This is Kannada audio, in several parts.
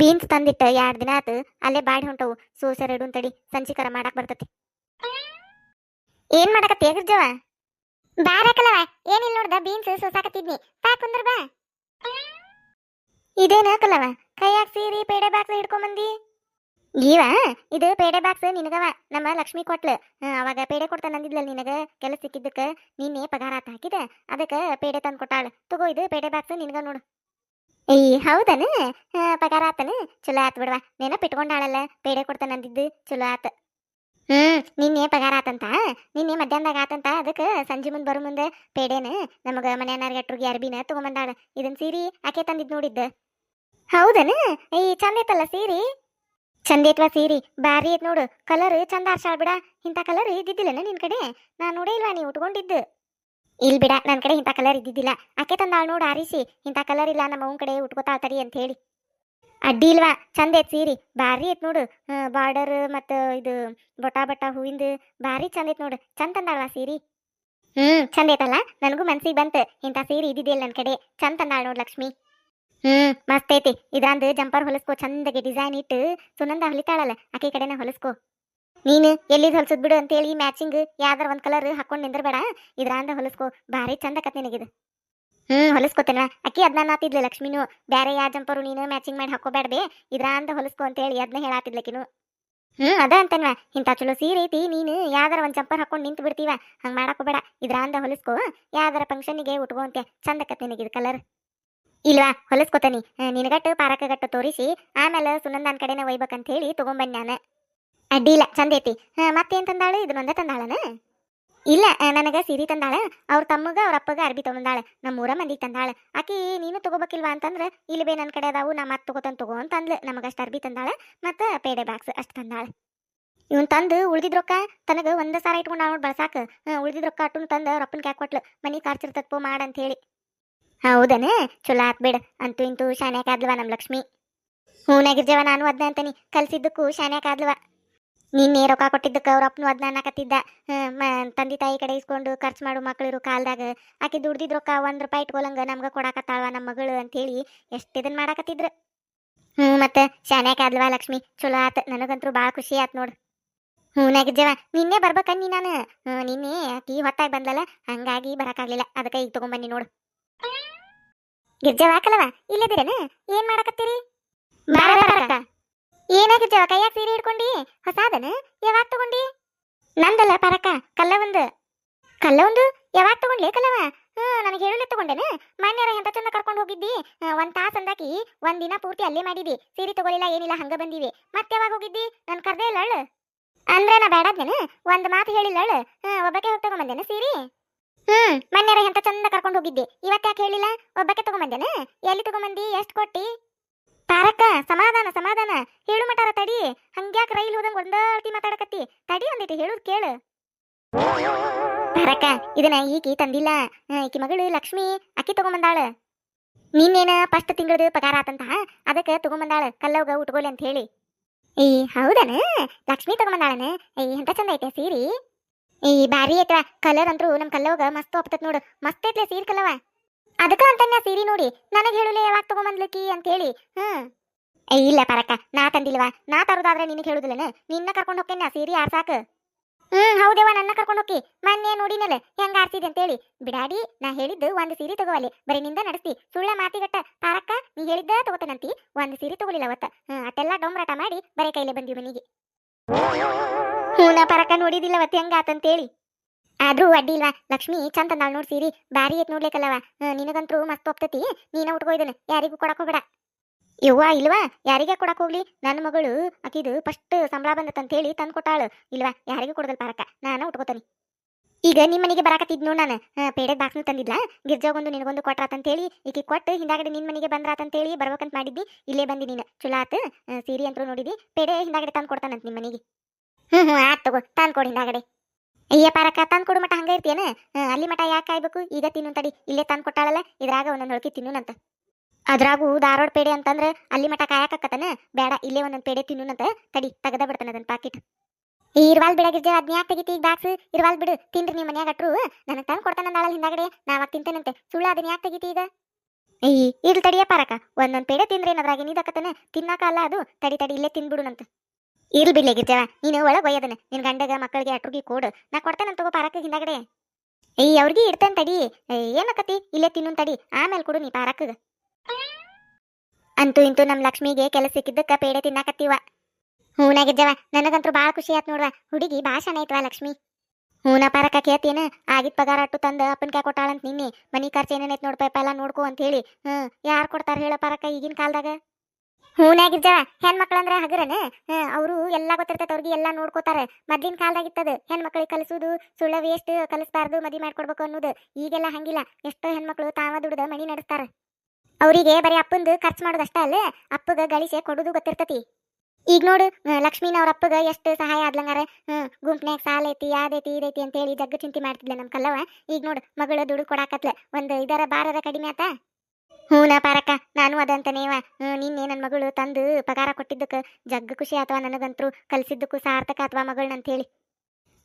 ಬೀನ್ಸ್ ತಂದಿಟ್ಟ ಎರಡು ದಿನ ಆತು, ಅಲ್ಲೇ ಬಾಡಿ ಹೊಂಟವು. ಸೋಸರ್ ಇಡು ತಡಿ, ಸಂಚಿಕರ ಮಾಡಕ್ ಬರ್ತತಿ. ಏನ್ ಮಾಡಕತ್ತಿ ಗಿರ್ಜವ ಬಾರಕಲವ ಏನಿಲ್ಲ ನೋಡ್ದ? ಬೀನ್ಸ್ ಸೋಸಾಕತ್ತಿದ್ನಿ. ತಾ ಕುಂದ್ರ ಬಾ. ಇದೇನ ಕಲವ ಕೈಯಾಗ ಸೀರಿ, ಪೇಡೆ ಬಾಕ್ಸ್ ಹಿಡ್ಕೊಂಬಂದಿ? ಈವ, ಇದು ಪೇಡೆ ಬಾಕ್ಸ್ ನಿನಗವ. ನಮ್ಮ ಲಕ್ಷ್ಮಿ ಕೊಟ್ಲು. ಅವಾಗ ಪೇಡೆ ಕೊಡ್ತಾನ ಅಂದಿದ್ಲ ನಿನಗ ಕೆಲಸ ಸಿಕ್ಕಿದ್ದಕ್ಕೆ. ನಿನ್ನೆ ಪಗಾರ ಆತ ಹಾಕಿದ. ಅದಕ್ಕ ಪೇಡೆ ತಂದು ಕೊಟ್ಟಾಳ ತಗೋ ಇದು ಪೇಡೆ ಬಾಕ್ಸ್ ನಿನಗ ನೋಡು. ಏ, ಹೌದನ? ಪಗಾರ ಆತನ? ಚಲೋ ಆತ್ ಬಿಡ್ವಾ. ನೆನಪಿಟ್ಕೊಂಡಾಳಲ್ಲ ಪೇಡೆ ಕೊಡ್ತಾನ ಅಂದಿದ್ದು ಚಲೋ ಆತ. ಹ್ಮ್, ನಿನ್ನೆ ಪಗಾರ ಆತಂತ? ನಿನ್ನೆ ಮಧ್ಯಾಹ್ನದಾಗ ಆತಂತ? ಅದಕ್ಕೆ ಸಂಜೆ ಮುಂದೆ ಬರೋ ಮುಂದೆ ಪೇಡೆನ ನಮಗ ಮನೆಯನ್ನಾರಿಗೆ ಅಟ್ರಿಗೆ ಅರ್ಬಿನ ತಗೊಂಬಂದಾಳ ಇದನ್ ಸೀರಿ ಆಕೆ ತಂದಿದ್ ನೋಡಿದ್ದ. ಹೌದನ? ಈ ಚಂದ ಐತಲ್ಲ ಸೀರಿ? ಚಂದ ಐತ್ವಾ ಸೀರಿ? ಬಾರಿ ಐತ್ ನೋಡು. ಕಲರ್ ಚಂದ ಆರ್ಸಾಳ್ ಬಿಡ. ಇಂಥ ಕಲರ್ ಇದ್ದಿದ್ದಿಲ್ಲನ ನಿನ್ ಕಡೆ? ನಾ ನೋಡೇ ಇಲ್ವಾ ನೀ ಉಟ್ಕೊಂಡಿದ್ದು? ಇಲ್ ಬಿಡ ನನ್ನ ಕಡೆ ಇಂಥ ಕಲರ್ ಇದ್ದಿದ್ದಿಲ್ಲ. ಆಕೆ ತಂದಾಳು ನೋಡು ಆರಿಸಿ. ಇಂಥ ಕಲರ್ ಇಲ್ಲ ನಮ್ಮ ಅವ್ನ ಕಡೆ, ಉಟ್ಕೋತಾಳ ತಡಿ ಅಂತ ಹೇಳಿ. ಅಡ್ಡಿ ಇಲ್ವಾ? ಚಂದ ಐತ್ ಸೀರಿ. ಬಾರಿ ಐತ್ ನೋಡು. ಬಾರ್ಡರ್ ಮತ್ತು ಇದು ಬೊಟಾ ಬಟ್ಟ ಹೂವಿಂದ ಭಾರಿ ಚಂದ ಐತ್ ನೋಡು. ಚಂದ ತಂದಾಳ್ವಾ ಸೀರಿ? ಹ್ಮ್, ಚಂದ ಐತಲ್ಲ? ನನಗೂ ಮನ್ಸಿಗೆ ಬಂತು. ಇಂಥ ಸೀರೆ ಇದ್ದಿದ್ದಿಲ್ಲ ನನ್ನ ಕಡೆ. ಚಂದ ತಂದಾಳು ನೋಡು ಲಕ್ಷ್ಮಿ. ಹ್ಮ್, ಮಸ್ತ್ ಐತಿ. ಇದ್ರಂದು ಜಂಪರ್ ಹೊಲಿಸ್ಕೋ, ಚಂದಗೆ ಡಿಸೈನ್ ಇಟ್ಟು ಸುನಂದ ಹೊಲಿತಾಳಲ್ಲ ಆಕೆ ಕಡೆನ ಹೊಲಸ್ಕೋ. ನೀನು ಎಲ್ಲಿದ್ ಹೊಲ್ಸದ್ ಬಿಡು ಅಂತ ಹೇಳಿ ಮ್ಯಾಚಿಂಗ್ ಯಾವ್ದಾರ ಒಂದ್ ಕಲರ್ ಹಾಕೊಂಡ್ ನಿಂದ್ರಬೇಡ. ಇದ್ರಾಂದ ಹೊಲಸ್ಕೋ, ಭಾರಿ ಚಂದ ಕತ್ ನಿನಗಿದು. ಹ್ಮ್ ಹೊಲಸ್ಕೋತೇನ ಅಕ್ಕಿ ಅದ್ನ ನಾತಿದ್ಲು ಲಕ್ಷ್ಮಿನು. ಬ್ಯಾರೆ ಯಾ ಜಂಪರು ನೀನು ಮ್ಯಾಚಿಂಗ್ ಮಾಡಿ ಹಾಕೋಬೇಡ ಇದ್ರಾಂದ ಹೊಲಸ್ಕೋ ಅಂತೇಳಿ ಅದನ್ನ ಹೇಳಾತಿದ್ಲಕಿನು ಹ್ಮ್, ಅದ ಅಂತನ್ವ. ಇಂಥ ಚಲೋ ಸೀರೆ ಐತಿ, ನೀನು ಯಾವ್ದಾರ ಒಂದ್ ಜಂಪರ್ ಹಾಕೊಂಡ್ ನಿಂತು ಬಿಡ್ತೀವ. ಹಂಗ್ ಮಾಡಾಕೋಬೇಡ ಇದ್ರಂದ ಹೊಲಸ್ಕೋ, ಯಾವ್ದಾರ ಫಂಕ್ಷನಿಗೆ ಉಟ್ಕೋ ಅಂತ ಚಂದ ಕತ್ ನಿನಗಿದು ಕಲರ್ ಇಲ್ವಾ, ಹೊಲಸ್ಕೋತಾನಿ. ನಿನಗಟ್ಟು ಪಾರಕಗಟ್ಟು ತೋರಿಸಿ. ಆಮೇಲೆ ಸುನಂದನ್ ಕಡೆನ ಒಯ್ಬೇಕಂತ ಹೇಳಿ ತಗೊಂಬಂದ್ ನಾನು. ಅಡ್ಡಿ ಚಂದೈತಿ ಚಂದ ಐತಿ. ಮತ್ತೇನ್ ತಂದಾಳು? ಇದನ್ನೊಂದೇ ತಂದಾಳನ? ಇಲ್ಲ ನನಗ ಸೀರೆ ತಂದಾಳ. ಅವ್ರ ತಮ್ಮಗ, ಅವ್ರ ಅಪ್ಪಗ ಅರ್ಬಿ ತಗೊಂಡಾಳ. ನಮ್ಮ ಊರ ಮಂದಿಗೆ ತಂದಾಳ. ಆಕಿ, ನೀನು ತಗೋಬೇಕಿಲ್ವಾ ಅಂತಂದ್ರ, ಇಲ್ಲಿ ಬೇ ನನ್ನ ಕಡೆ ಅದಾವು, ನಾ ಮತ್ತೆ ತಗೋತಾನ ತಗೋ ಅಂತ ಅಂದ್ಲು ನಮಗಷ್ಟು ಅರ್ಬಿ ತಂದಾಳ ಮತ್ತ ಪೇಡೆ ಬಾಕ್ಸ್ ಅಷ್ಟ ತಂದಾಳ. ಇವನ್ ತಂದು ಉಳ್ದಿದ್ ರೊಕ್ಕ ತನಗ ಒಂದ ಸಾರ ಇಟ್ಕೊಂಡ ನೋಡಿ ಬಳಸಾಕ ಉಳಿದಿದ್ ರೊಕ್ಕ ಅಟ್ಟುನ್ ತಂದ ರೊಪ್ಪನ್ ಕ್ಯಾಕ್ ಕೊಟ್ಲು? ಮನಿ ಪೋ ಮಾಡ ಅಂತ ಹೇಳಿ ಹೌದನೇ? ಚಲೋ ಆತ್ ಬಿಡ. ಅಂತೂ ಇಂತೂ ಶಾನ್ಯಾಕ ಆದ್ಲವ ನಮ್ ಲಕ್ಷ್ಮಿ? ಹೂನಾಗಿರ್ಜವ ನಾನು ಅದ್ನ ಅಂತನಿ. ಕಲ್ಸಿದ್ದಕ್ಕೂ ಶಾನ್ಯಾಕ ಆದ್ಲವ. ನಿನ್ನೆ ರೊಕ್ಕ ಕೊಟ್ಟಿದ್ದಕ್ಕೆ ಅವ್ರ ಅಪ್ಪನು ಅದನ್ನ ಅನ್ನಕತ್ತಿದ್ದ. ತಂದೆ ತಾಯಿ ಕಡೆ ಇಸ್ಕೊಂಡು ಖರ್ಚು ಮಾಡು ಮಕ್ಳಿರು ಕಾಲ್ದಾಗ. ಆಕೆ ದುಡ್ದಿದ್ ರೊಕ್ಕ ಒಂದ್ ರೂಪಾಯಿ ಇಟ್ಕೊಳಂಗ ನಮ್ಗೆ ಕೊಡಾಕತ್ತಾಳ ನಮ್ಮ ಮಗಳು ಅಂತೇಳಿ ಎಷ್ಟು ಇದನ್ನ ಮಾಡಾಕತ್ತಿದ್ರು. ಹ್ಞೂ ಮತ್ತೆ ಶಾನ್ಯಾಕ ಆದ್ಲವ ಲಕ್ಷ್ಮಿ? ಚಲೋ ಆತ ನನಗಂತೂ ಭಾಳ ಖುಷಿ ಆತ್ ನೋಡು. ಹ್ಞೂ ನಾಗಿಜ್ಜವ, ನಿನ್ನೆ ಬರ್ಬೇಕನ್ನಿ ನಾನು. ನಿನ್ನೆ ಆಕಿ ಹೊತ್ತಾಗಿ ಬಂದಲ್ಲ, ಹಂಗಾಗಿ ಬರಕಾಗ್ಲಿಲ್ಲ. ಅದಕ್ಕೆ ಈಗ ತಗೊಂಬನ್ನಿ ನೋಡು. ಗಿರ್ಜವ ಇಲ್ಲದಿರೇನ? ಏನ್ ಮಾಡಕತ್ತೀರಿ? ಏನಾಗಿರ್ಜವ ಕೈಯಾಗ ಸೀರೆ ಹಿಡ್ಕೊಂಡಿ? ಹೊಸಾದನ ಯಾವಾಗ ತಗೊಂಡಿ? ನಂದಲ್ಲ ಪರಕ ಕಲ್ಲ ಒಂದು ಕಲ್ಲ ಒಂದು ಯಾವಾಗ ತಗೊಂಡ್ಲಿ ಕಲ್ಲವ? ಹ್ಞೂ ನನಗೆ ಹೇಳಲೇ ತಗೊಂಡೇನ? ಮನ್ಯಾರ ಎಂತ ಚಂದ ಕರ್ಕೊಂಡು ಹೋಗಿದ್ದಿ? ಒಂದ್ ತಾಸ್ ಅಂದಾಕಿ ಒಂದ್ ದಿನ ಪೂರ್ತಿ ಅಲ್ಲೇ ಮಾಡಿದಿ. ಸೀರೆ ತಗೊಳಿಲ್ಲ, ಏನಿಲ್ಲ, ಹಂಗ ಬಂದಿವಿ. ಮತ್ತೆ ಯಾವಾಗ ಹೋಗಿದ್ದಿ? ನನ್ ಕರ್ದೇ ಇಲ್ಲ ಅಳು. ಅಂದ್ರೆ ನಾ ಬೇಡಾದ್ನೇನ ಒಂದ್ ಮಾತು ಹೇಳಿಲ್ಲ ಅಳು. ಹ್ಞೂ ಒಬ್ಬಕ್ಕೆ ಹೋಗಿ ತಗೊಂಬಂದೇನ ಸೀರೆ? ಹ್ಮ್ ಮೊನ್ನೆರ ಎಂತ ಚಂದ ಕರ್ಕೊಂಡು ಹೋಗಿದ್ದಿ. ಇವತ್ತು ಯಾಕೆ ಹೇಳಿಲ್ಲ? ಒಬ್ಬಕ್ಕೆ ತಗೊಂಬಂದೇನ? ಎಲ್ಲಿ ತಗೊಂಬಂದಿ? ಎಷ್ಟು ಕೊಟ್ಟಿ? ಪಾರಕ್ಕ ಸಮಾಧಾನ ಸಮಾಧಾನ. ತಡಿ ಒಂದಿಟ್ಟು ಹೇಳುದ್ ಕೇಳು. ಬರಕ ಇದನ್ನ ಈಕಿ ತಂದಿಲ್ಲ. ಈಕಿ ಮಗಳು ಲಕ್ಷ್ಮಿ, ಅಕ್ಕಿ ತಗೊಂಬಂದಾಳ. ನಿನ್ನೇನ ಫಸ್ಟ್ ತಿಂಗಳದ ಪಗಾರ ಆತಂತ? ಅದಕ್ಕೆ ತಗೊಂಬಂದಾಳ. ಕಲ್ಲವ್ಗ ಉಟ್ಕೋಲಿ ಅಂತ ಹೇಳಿ. ಈ ಹೌದನ? ಲಕ್ಷ್ಮಿ ತಗೊಂಬಂದಾಳನ? ಈ ಎಂತ ಚಂದ ಐತೆ ಸೀರಿ? ಈ ಬಾರಿ ಐತ ಕಲರ್ ಅಂತೂ ನಮ್ ಕಲ್ಲವ್ಗ ಮಸ್ತ್ ಒಪ್ತತ್ ನೋಡು. ಮಸ್ತ್ ಐತ್ಲೆ ಸೀರೆ ಕಲ್ಲವ. ಅದಕ್ಕ ಅಂತನ್ಯ ಸೀರಿ ನೋಡಿ. ನನಗೆ ಹೇಳುಲೆ ಯಾವಾಗ ತಗೊಂಬಂದ್ಲಕ್ಕಿ ಅಂತ ಹೇಳಿ. ಹ್ಮ್. ಏ, ಇಲ್ಲ ಪರಕ್ಕ, ನಾ ತಂದಿಲ್ವಾ? ನಾ ತರೋದಾದ್ರೆ ನಿನಗೆ ಹೇಳುದಿಲ್ಲನ? ನಿನ್ನ ಕರ್ಕೊಂಡು ಹೋಗ್ತೇನೆ ಸೀರೆ ಆರ್ಸಾಕ? ಹ್ಮ್ ಹೌದೇವ ನನ್ನ ಕರ್ಕೊಂಡು ಹೋಗಿ ಮೊನ್ನೆ ನೋಡಿನಲ್ಲ, ಹೆಂಗ ಅಂತ ಹೇಳಿ ಬಿಡಾಡಿ, ನಾ ಹೇಳಿದ್ದು ಒಂದ್ ಸೀರೆ ತಗೋವಲ್ಲಿ ಬರೀ ನಿಂದ ನಡೆಸ್ತಿ. ಸುಳ್ಳ ಮಾತಿಗಟ್ಟ, ತಾರಕ್ಕ, ನೀ ಹೇಳಿದ್ದ ತಗೋತಾನಂತಿ. ಒಂದ್ ಸೀರೆ ತಗೋಲಿಲ್ಲ ಅವತ್ತ. ಹ್ಮ್ ಅಟ್ಟೆಲ್ಲ ಡೊಂಬ್ರಾಟ ಮಾಡಿ ಬರೀ ಕೈಲೇ ಬಂದಿವಿ ಮನಿಗೆ. ಹ್ಞೂ ನಾ ಪರಕ್ಕ ನೋಡಿದಿಲ್ಲ ಅವತ್ತು ಹೆಂಗ ಆತಂತೇಳಿ ಆದ್ರೂ ಅಡ್ಡಿ ಇಲ್ವಾ? ಲಕ್ಷ್ಮಿ, ಚಂದ ನಾಳೆ ನೋಡ್ ಸೀರಿ. ಬಾರಿ ಐತ್ ನೋಡ್ಲಿಕ್ಕಲ್ಲವ. ನಿನಗಂತ್ರು ಮಸ್ತ್ ಒಪ್ತತಿ. ನೀನ ಉಟ್ಕೋ ಯಾರಿಗೂ ಕೊಡಕ್ ಹೋಗ್ಬೇಡ. ಯವ್ವ, ಇಲ್ವಾ? ಯಾರಿಗೆ ಕೊಡಕ್ ಹೋಗ್ಲಿ? ನನ್ನ ಮಗಳು ಆಕಿದು ಫಸ್ಟ್ ಸಂಬಳ ಬಂದತ್ತಂತ ಹೇಳಿ ತಂದು ಕೊಟ್ಟಾಳು. ಇಲ್ವಾ? ಯಾರಿಗೂ ಕೊಡದಲ್ ಪಾರಕ್ಕ. ನಾನು ಉಟ್ಕೋತಾನಿ. ಈಗ ನಿಮ್ಮ ಮನೆಗೆ ಬರಾಕತ್ತಿದ್ ನೋಡ್ ನಾನು. ಪೇಡೆ ಬಾಕ್ಸ್ನು ತಂದಿದ್ಲ? ಗಿರ್ಜಾಗೊಂದು ನಿನಗೊಂದು ಕೊಟ್ರಾತಂತ ಹೇಳಿ ಈಕಿ ಕೊಟ್ಟು ಹಿಂದಾಗಡೆ ನಿನ್ ಮನೆಗೆ ಬಂದ್ರಾತಂತ ಹೇಳಿ ಬರ್ಬೇಕಂತ ಮಾಡಿದ್ದಿ, ಇಲ್ಲೇ ಬಂದಿ ನೀನು. ಚಲೋ ಆತ. ಸೀರೆ ಅಂತೂ ನೋಡಿದಿ, ಪೇಡೆ ಹಿಂದಾಗಡೆ ತಂದು ಕೊಡ್ತಾನಂತ ನಿಮ್ಮ ಮನೆಗೆ. ಹ್ಮ್ ಹ್ಮ್, ಆತ್ ತಗೋ, ತಂದು ಕೊಡಿ ಹಿಂದಾಗಡೆ. ಅಯ್ಯ ಪಾರಕ್ಕ, ತಂದು ಕೊಡು ಮಟ ಹಂಗ ಇರ್ತೀಯನ? ಅಲ್ಲಿ ಮಟ ಯಾಕೆ ಕಾಯ್ಬೇಕು? ಈಗ ತಿನ್ನು ತಡಿ. ಇಲ್ಲೇ ತಂದು ಕೊಟ್ಟಾಳಲ್ಲ, ಇದ್ರಾಗ ಒಂದೊಂದು ಹೊಳಕಿ ತಿನ್ನುನಂತ. ಅದ್ರಾಗೂ ಧಾರವಾಡ ಪೇಡೆ ಅಂತಂದ್ರೆ ಅಲ್ಲಿ ಮಟ ಕಾಯಕತ್ತನ ಬೇಡ, ಇಲ್ಲೇ ಒಂದೊಂದು ಪೇಡೆ ತಿನ್ನುನಂತ ತಡಿ, ತಗದ ಬಿಡ್ತಾನ ಅದನ್ನ ಪಾಕಿಟ್. ಇರ್ವಾಲ್ ಬಿಡಾಗಿರ್ಜೆ ಅದ್ನ ಯಾಕೆ ತೆಗಿತಿ? ಈಗ ಬಾಕ್ಸ್ ಇರ್ವಾಲ್ ಬಿಡು. ತಿನ್ರಿ ನಿಮ್ಮ ಮನ್ಯಾಗ ಅಟ್ರು. ನನಗೆ ತಂದು ಕೊಡ್ತಾನ ನಾಳಲ್ಲಿ ಹಿಂದಾಗಡೆ. ನಾವಾಗ ತಿಂತೇನಂತೆ. ಸುಳ್ಳು ಅದನ್ನ ಯಾಕೆ ತೆಗಿತಿ ಈಗ? ಏಯ್ ಇರ್ಲಿ ತಡಿಯ ಪಾರಕ ಒಂದೊಂದ್ ಪೇಡೆ ತಿಂದ್ರೆ ಅದ್ರಾಗ ಏನಿದಾಕತನ ತಿನ್ನಾಕ ಅಲ್ಲ ಅದು. ತಡಿ ತಡಿ, ಇಲ್ಲೇ ತಿನ್ಬಿಡುನಂತ. ಇರ್ಲಿ ಬಿಡ್ಲಿ ಗಿರ್ಜವ. ನೀನು ಒಳಗೆ ಒಯ್ಯದನ ನಿನ್ ಗಂಡಗ, ಮಕ್ಕಳಿಗೆ, ಅಟ್ರುಗಿ ಕೊಡು. ನಾ ಕೊಡ್ತೇನೆ ತಗೋ ಪಾರಕ ಹಿಂದಾಗಡೆ. ಏಯ್ ಅವ್ರಿಗೆ ಇಡ್ತೇನೆ ತಡಿ. ಏನಕತಿ ಇಲ್ಲೇ ತಿನ್ನು ತಡಿ. ಆಮೇಲೆ ಕೊಡು ನೀ ಪಾರಕ್ಕಗ ಅಂತೂ ಇಂತೂ ನಮ್ಮ ಲಕ್ಷ್ಮಿಗೆ ಕೆಲಸ ಸಿಕ್ಕಿದ್ದಕ್ಕ ಪೇಡೆ ತಿನ್ನಾಕತ್ತೀವ. ಹೂನಾಗಿದ್ದವ ನನಗಂತೂ ಭಾಳ ಖುಷಿ ಆಯ್ತು ನೋಡ್ವ. ಹುಡುಗಿ ಭಾಳ ಐತ್ವಾ ಲಕ್ಷ್ಮಿ. ಹೂನ ಪಾರಕ ಕೇಳ್ತೇನ? ಆಗಿದ್ ಪಗಾರ ಅಟ್ಟು ತಂದ ಅಪ್ಪನ ಕ್ಯಾ ಕೊಟ್ಟಾಳಂತ ನಿನ್ನೆ. ಮನಿ ಖರ್ಚು ಏನೇನೈತ್ ಪೈಪ ಎಲ್ಲ ನೋಡ್ಕೊ ಅಂತ ಹೇಳಿ. ಹ್ಮ್, ಯಾರು ಕೊಡ್ತಾರ ಹೇಳ ಪಾರಕ ಈಗಿನ ಕಾಲದಾಗ? ಹೂನಾಗಿರ್ಜವ ಹೆಣ್ಮಕ್ಳಂದ್ರ ಹಗರನ? ಅವರು ಎಲ್ಲ ಗೊತ್ತಿರ್ತೈತೆ ಅವ್ರಿಗೆ ಎಲ್ಲ ನೋಡ್ಕೋತಾರ. ಮೊದ್ಲಿನ ಕಾಲದಾಗಿತ್ತದ, ಹೆಣ್ಮಕ್ಳಿಗೆ ಕಲಿಸೋದು, ಸುಳ್ಳ ವೇಸ್ಟ್ ಕಲಿಸ್ಬಾರ್ದು ಮದಿ ಮಾಡ್ಕೊಡ್ಬೇಕು ಅನ್ನೋದು. ಈಗೆಲ್ಲ ಹಂಗಿಲ್ಲ. ಎಷ್ಟೋ ಹೆಣ್ಮಕ್ಳು ತಾವ ದುಡ್ದ ಮನಿ ನಡೆಸ್ತಾರ. ಅವರಿಗೆ ಬರೀ ಅಪ್ಪಂದು ಖರ್ಚು ಮಾಡೋದಷ್ಟೇ ಅಲ್ಲ ಅಪ್ಪಗ ಗಳಿಸಿ ಕೊಡೋದು ಗೊತ್ತಿರ್ತತಿ. ಈಗ ನೋಡು ಲಕ್ಷ್ಮೀನ ಅವ್ರ ಅಪ್ಪಗ ಎಷ್ಟು ಸಹಾಯ ಆದ್ಲಂಗಾರ. ಹ್ಮ್ ಗುಂಪ್ನ್ಯಾಗ ಸಾಲ ಐತಿ ಯಾದೈತಿ ಇದೈತಿ ಅಂತ ಹೇಳಿ ಜಗ್ಗ ಚಿಂತೆ ಮಾಡ್ತಿದ್ಲೆ ನಮ್ ಕಲ್ಲವ ಈಗ ನೋಡು, ಮಗಳು ದುಡ್ಡು ಕೊಡಾಕತ್ಲ, ಒಂದ್ ಇದರ ಬಾರರ ಕಡಿಮೆ ಆತ. ಹೂನ ಪಾರಕ್ಕ, ನಾನು ಅದಂತನೇವ ನಿನ್ನೆ ನನ್ನ ಮಗಳು ತಂದು ಪಗಾರ ಕೊಟ್ಟಿದ್ದಕ್ಕೆ, ಜಗ್ಗ ಖುಷಿ ಅಥವಾ ನನಗಂತೂ ಕಲಿಸಿದ್ದಕ್ಕೂ ಸಾರ್ಥಕ ಅಥವಾ ಮಗಳನ್ನಂತ ಹೇಳಿ.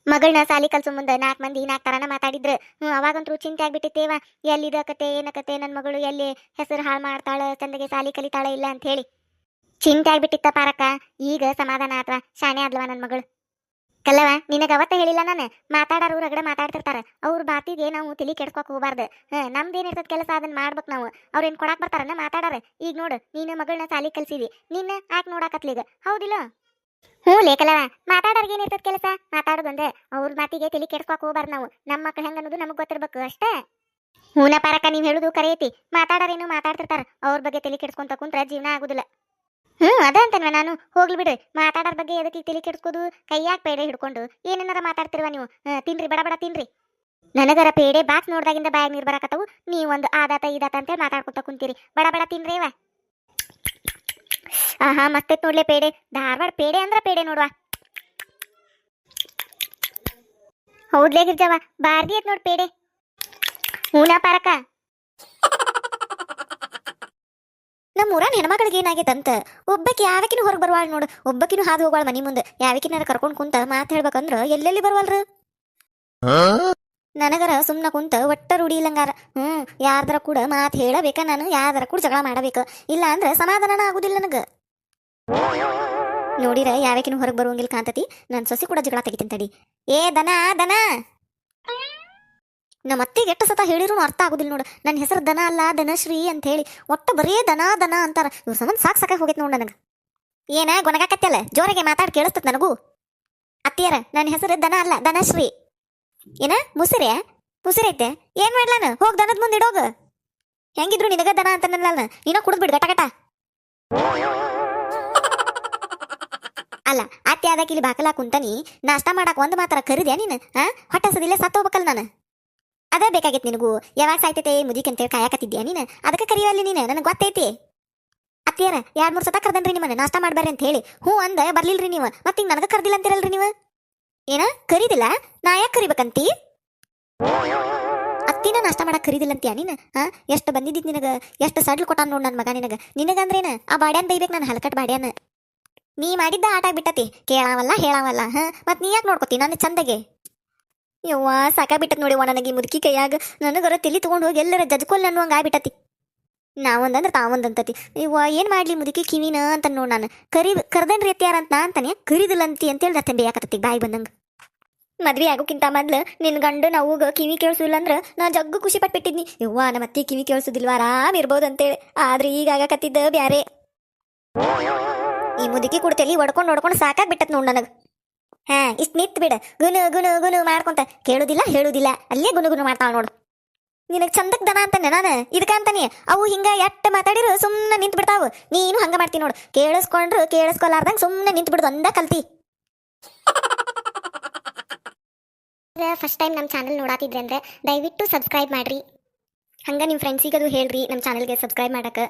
ಮಗಳನ್ನ ಸಾಲಿ ಕಲ್ಸೋ ಮುಂದೆ ನಾಲ್ಕು ಮಂದಿ, ನಾಲ್ಕು ತರನ ಮಾತಾಡಿದ್ರು. ಹ್ಞೂ ಅವಾಗಂತೂ ಚಿಂತೆ ಆಗ್ಬಿಟ್ಟಿತ್ತೇವ. ಎಲ್ಲಿದಕತೆ ಏನಕತೆ ನನ್ನ ಮಗಳು ಎಲ್ಲಿ ಹೆಸರು ಹಾಳು ಮಾಡ್ತಾಳ ಚಂದಗೆ ಸಾಲಿ ಕಲಿತಾಳ ಇಲ್ಲ ಅಂತ ಹೇಳಿ. ಚಿಂತೆ ಆಗ್ಬಿಟ್ಟಿತ್ತ ಪಾರಕ್ಕ. ಈಗ ಸಮಾಧಾನ ಆತ್ವ. ಶಾನೆ ಆದ್ಲವ ನನ್ನ ಮಗಳು. ಕಲ್ಲವ ನಿನಗ ಅವತ್ತ ಹೇಳಿಲ್ಲ ನಾನು? ಮಾತಾಡೋರು ಅಗಡೆ ಮಾತಾಡ್ತಿರ್ತಾರ. ಅವ್ರ ಬಾತಿಗೆ ನಾವು ತಲೆ ಕೆಡ್ಸ್ಕೊಕ್ ಹೋಗ್ಬಾರ್ದು. ಏನ್ ನಮ್ದೇನಿರ್ತದ ಕೆಲಸ ಅದನ್ನ ಮಾಡ್ಬೇಕು ನಾವು. ಅವ್ರೇನು ಕೊಡಾಕ್ ಬರ್ತಾರನ್ನ ಮಾತಾಡಾರ. ಈಗ ನೋಡು, ನೀನು ಮಗಳನ್ನ ಸಾಲಿ ಕಲ್ಸಿದಿ. ನಿನ್ನ ಯಾಕೆ ನೋಡಾಕತ್ಲೀಗ. ಹೌದಿಲ್ಲ? ಹ್ಞೂ ಲೇಖಲವ ಮಾತಾಡೋರ್ಗೆ ಏನಿರ್ತದ ಕೆಲಸ? ಮಾತಾಡೋದಂದೆ ಅವ್ರ ಮಾತಿಗೆ ತಲೆ ಕೆಡ್ಸ್ಕೊಕ್ ಹೋಗ್ಬಾರ್ದು ನಾವು. ನಮ್ಮ ಮಕ್ಳು ಹೆಂಗ ಅನ್ನೋದು ನಮಗೆ ಗೊತ್ತಿರ್ಬೇಕು ಅಷ್ಟೇ. ಹೂನ ಪಾರಕ ನೀವ್ ಹೇಳುದು ಕರೆ ಮಾತಾಡೋರೇನು ಮಾತಾಡ್ತಿರ್ತಾರ. ಅವ್ರ ಬಗ್ಗೆ ತಲೆ ಕೆಡ್ಸ್ಕೊಂತ ಕುಂತ್ರ ಜೀವನ ಆಗುದಿಲ್ಲ. ಹ್ಮ್ ಅದ ಅಂತನ್ವ ನಾನು. ಹೋಗ್ಲಿ ಬಿಡ್ರಿ. ಮಾತಾಡೋರ ಬಗ್ಗೆ ಎದಕ್ಕೆ ತಲೆ ಕೆಡ್ಸ್ಕೋದು? ಕೈಯಾಗ ಪೇಡೆ ಹಿಡ್ಕೊಂಡು. ಏನೇನಾರ ಮಾತಾಡ್ತಿರುವ ನೀವು? ತಿನ್ರಿ, ಬಡ ಬಡ ತಿನ್ರಿ. ನನಗರ ಪೇಡೆ ಬಾಕ್ಸ್ ನೋಡ್ದಾಗಿಂದ ಬಾಯಾಗ ನೀರ್ ಬರಕತ್ತವು. ಒಂದು ಆದಾತ ಇದಾತ ಅಂತೇಳಿ ಮಾತಾಡ್ಕೊತ ಕುಂತೀರಿ. ಬಡ ಬಡ ತಿನ್ರೇವ? ಆಹಾ ಮತ್ತೆ ನೋಡ್ಲೆ ಪೇಡೆ. ಧಾರವಾಡ ಪೇಡೆ ಅಂದ್ರ ಪೇಡೆ ನೋಡುವ. ಹೌದ್ಲೇ ಗಿರ್ಜವ ಬಾರ್ದಿ ಐತ್ ನೋಡ್ ಪೇಡೆ. ಹೂನಾ ಪಾರಕ. ನಮ್ಮ ಊರನ್ ಹೆಣ್ಮಕ್ಳಿಗೆ ಏನಾಗೈತಂತ? ಒಬ್ಬಕ್ಕೆ ಯಾವಕಿನೂ ಹೊರಗೆ ಬರ್ವಾಳ ನೋಡು. ಒಬ್ಬಕಿನೂ ಹಾದು ಹೋಗ್ವಾಳ ಮನಿ ಮುಂದೆ. ಯಾವಕಿನಾರ ಕರ್ಕೊಂಡ್ ಕುಂತ ಮಾತು ಹೇಳ್ಬೇಕಂದ್ರ ಎಲ್ಲೆಲ್ಲಿ ಬರ್ವಾಳ್ರ ನನಗರ ಸುಮ್ನ ಕುಂತ ಒಟ್ಟ ರೂಢಿ ಇಲ್ಲಂಗಾರ. ಹ್ಞೂ ಯಾರ್ದರ ಕೂಡ ಮಾತು ಹೇಳಬೇಕ, ನಾನು ಯಾರ್ದರ ಕೂಡ ಜಗಳ ಮಾಡಬೇಕು. ಇಲ್ಲ ಅಂದ್ರೆ ಸಮಾಧಾನ ಆಗುದಿಲ್ಲ ನನಗೆ. ನೋಡಿರ ಯಾವ್ಯಾಕಿನ ಹೊರಗೆ ಬರುವಂಗಿಲ್ಲ ಕಾಂತತಿ. ನನ್ನ ಸೊಸಿ ಕೂಡ ಜಗಳ ತೆಗಿತೀನಿ ತಡಿ. ಏ, ದನ ದನ! ನಮ್ಮ ಅತ್ತೆಗೆ ಎಷ್ಟು ಸತ ಹೇಳಿರೂ ಅರ್ಥ ಆಗುದಿಲ್ಲ ನೋಡು. ನನ್ನ ಹೆಸರು ದನ ಅಲ್ಲ ಧನಶ್ರೀ ಅಂತ ಹೇಳಿ ಒಟ್ಟ ಬರೀ ದನ ದನ ಅಂತಾರ. ಇವ್ರ ಸಂಬಂಧ ಸಾಕ್ ಸಾಕಾಗಿ ಹೋಗೈತೆ ನೋಡು ನನಗೆ. ಏನ ಗೊನಗಾಕತ್ತಲ್ಲ ಜೋರಾಗೆ ಮಾತಾಡಿ ಕೇಳಿಸ್ತದ ನನಗೂ. ಅತ್ತಿಯರ ನನ್ನ ಹೆಸರು ದನ ಅಲ್ಲ ಧನಶ್ರೀ ಏನ? ಮುಸಿರೆ ಮುಸರೈತೆ ಏನ್ ಮಾಡ್ಲಾನ ಹೋಗ್ ದನದ ಮುಂದೆ ಇಡೋಗ. ಹೆಂಗಿದ್ರು ನಿನಗ ದನ ಅಂತ ನನ್ನ ನೀನೋ ಕುಡಿದ್ ಬಿಡ್ ಗಟ ಅಲ್ಲ ಅತ್ತೆ ಆದಕ್ಕೆ ಇಲ್ಲಿ ಬಾಕಲ ಕುಂತನಿ, ನಾಷ್ಟ ಮಾಡಕ್ ಒಂದ್ ಮಾತ್ರ ಕರಿದ್ಯಾ ನೀನು ಹಾ ಹೊಟ್ಟಸದಿಲ್ಲ ಸತ್ತ ಹೋಗ್ಬೇಕಲ್ಲ ನಾನು. ಅದೇ ಬೇಕಾಗಿತ್ತು ನಿನಗೂ. ಯಾವಾಗ ಸಾಯ್ತೈತೆ, ಮುದಿಕ್ ಅಂತೇಳಿ ಕಾಯಕತ್ತಿದ್ಯಾ ನೀನು? ಅದಕ್ಕೆ ಕರಿಯುವಲ್ಲಿ ನೀನು, ನನಗೆ ಗೊತ್ತೈತಿ. ಅತ್ತಿಯರ, ಎರಡ್ ಮೂರ್ ಸತ ಕರ್ದನ್ರಿ ನಿಮ್ಮನ್ನ, ನಾಷ್ಟ ಮಾಡ್ಬಾರ್ರಿ ಅಂತ ಹೇಳಿ. ಹ್ಞೂ ಅಂದ, ಬರ್ಲಿಲ್ರಿ ನೀವು. ಮತ್ತೆ ಹಿಂಗ್ ನನಗ ಕರ್ದಿಲ್ಲ ಅಂತೀರಲ್ರಿ ನೀವು? ಏನ? ಕರೀದಿಲ್ಲ? ನಾ ಯಾಕೆ ಕರಿಬೇಕಂತಿ? ಅತ್ತಿನ ನಾಷ್ಟ ಮಾಡಕ್ ಕರೀದಿಲ್ಲ ಅಂತೀಯ ನೀನು? ಹಾ? ಎಷ್ಟು ಬಂದಿದ್ದಿದ್ ನಿನಗ? ಎಷ್ಟು ಸಡ್ಲ್ ಕೊಟ್ಟಾನ ನೋಡ್ ನನ್ನ ಮಗ ನಿನಗ? ನಿನಗಂದ್ರೇನ ಆ ಬಾಡ್ಯಾನ್ ಬೈಬೇಕು ನಾನು ಹಲಕಟ್ ಬಾಡ್ಯಾನ? ನೀ ಮಾಡಿದ್ದ ಆಟ ಆಗ್ಬಿಟ್ಟತಿ. ಕೇಳಾವಲ್ಲ, ಹೇಳಾವಲ್ಲ, ಹಾ? ಮತ್ ನೀ ಯಾಕೆ ನೋಡ್ಕೋತಿ ನನ್ನ ಚಂದಗೆ? ಯವ್ವ ನೋಡಿ ನನಗೆ ಈ ಮುದುಕಿ ಕೈಯಾಗ. ನನಗರ ತಿಳಿ ತಗೊಂಡು ಹೋಗಿ ಎಲ್ಲರ ಜಜ್ಕೊಲ್ ಅನ್ನುವಂಗ ಆಗ್ಬಿಟ್ಟತಿ. ನಾವೊಂದಂದ್ರೆ ತಾವೊಂದಂತತಿ. ಇವ ಏನ್ ಮಾಡ್ಲಿ ಮುದುಕಿ ಕಿವಿನ ಅಂತ ನೋಡ್ ನಾನು. ಕರಿ ಕರ್ದನ್ ರೀತಿ ಯಾರಂತ ನಾ ಅಂತಾನೆ. ಕರಿದಿಲ್ಲಂತಿ ಅಂತ ಅಂತೇಳಿ ದತ್ತೆ ಯಾಕತ್ತತಿ ಬಾಯಿ ಬಂದಂಗ. ಮದ್ವೆ ಆಗೋಕ್ಕಿಂತ ಮೊದ್ಲು ನಿನ್ ಗಂಡು ನಾವೂಗ ಕಿವಿ ಕೇಳಿಸಿಲ್ಲ ಅಂದ್ರೆ ನಾ ಜಗ್ಗು ಖುಷಿ ಪಟ್ಬಿಟ್ಟಿದ್ನಿ. ಯವ್ವ, ನಮ್ಮ ಅತ್ತಿ ಕಿವಿ ಕೇಳಿಸೋದಿಲ್ವ? ಆರಾಮ್ ಇರ್ಬೋದು ಅಂತೇಳಿ. ಆದ್ರೆ ಈಗ ಆಗಕತ್ತಿದ್ದ ಬ್ಯಾರೆ. ಈ ಮುದುಕಿ ಕುಡ್ತೇಲಿ ಒಡ್ಕೊಂಡು ಒಡ್ಕೊಂಡು ಸಾಕಾಗ್ಬಿಟ್ಟತ್ ನೋಡ್ ನನಗ. ಹಾ, ಇಷ್ಟ್ ನಿತ್ ಬಿಡ. ಗುನು ಗುನು ಗುನು ಮಾಡ್ಕೊಂತ. ಕೇಳುದಿಲ್ಲ, ಹೇಳುದಿಲ್ಲ. ಅಲ್ಲೇ ಗುನು ಗುನು ಮಾಡ್ತಾಳ ನೋಡು. ನಿನಗ್ ಚಂದಕ್ ದನ ಅಂತಾನೆ ನಾನು? ಇದಕ್ಕ ಅಂತಾನೆ? ಅವು ಹಿಂಗ ಎಟ್ಟ ಮಾತಾಡಿರು ಸುಮ್ಮನೆ ನಿಂತ್ ಬಿಡ್ತಾವು ನೀನು ಹಂಗ ಮಾಡ್ತಿ ನೋಡು. ಕೇಳಿಸ್ಕೊಂಡ್ರು ಕೇಳಿಸ್ಕೊಲಾರ್ದಂಗ ಸುಮ್ಮನೆ ನಿಂತ್ ಬಿಡುದು ಒಂದ ಕಲ್ತಿ. ಫಸ್ಟ್ ಟೈಮ್ ನಮ್ಮ ಚಾನಲ್ ನೋಡಾತಿದ್ರೆ ಅಂದರೆ ದಯವಿಟ್ಟು ಸಬ್ಸ್ಕ್ರೈಬ್ ಮಾಡ್ರಿ. ಹಂಗೆ ನಿಮ್ಮ ಫ್ರೆಂಡ್ಸಿಗದು ಹೇಳ್ರಿ ನಮ್ಮ ಚಾನಲ್ಗೆ ಸಬ್ಸ್ಕ್ರೈಬ್ ಮಾಡಕ್ಕೆ.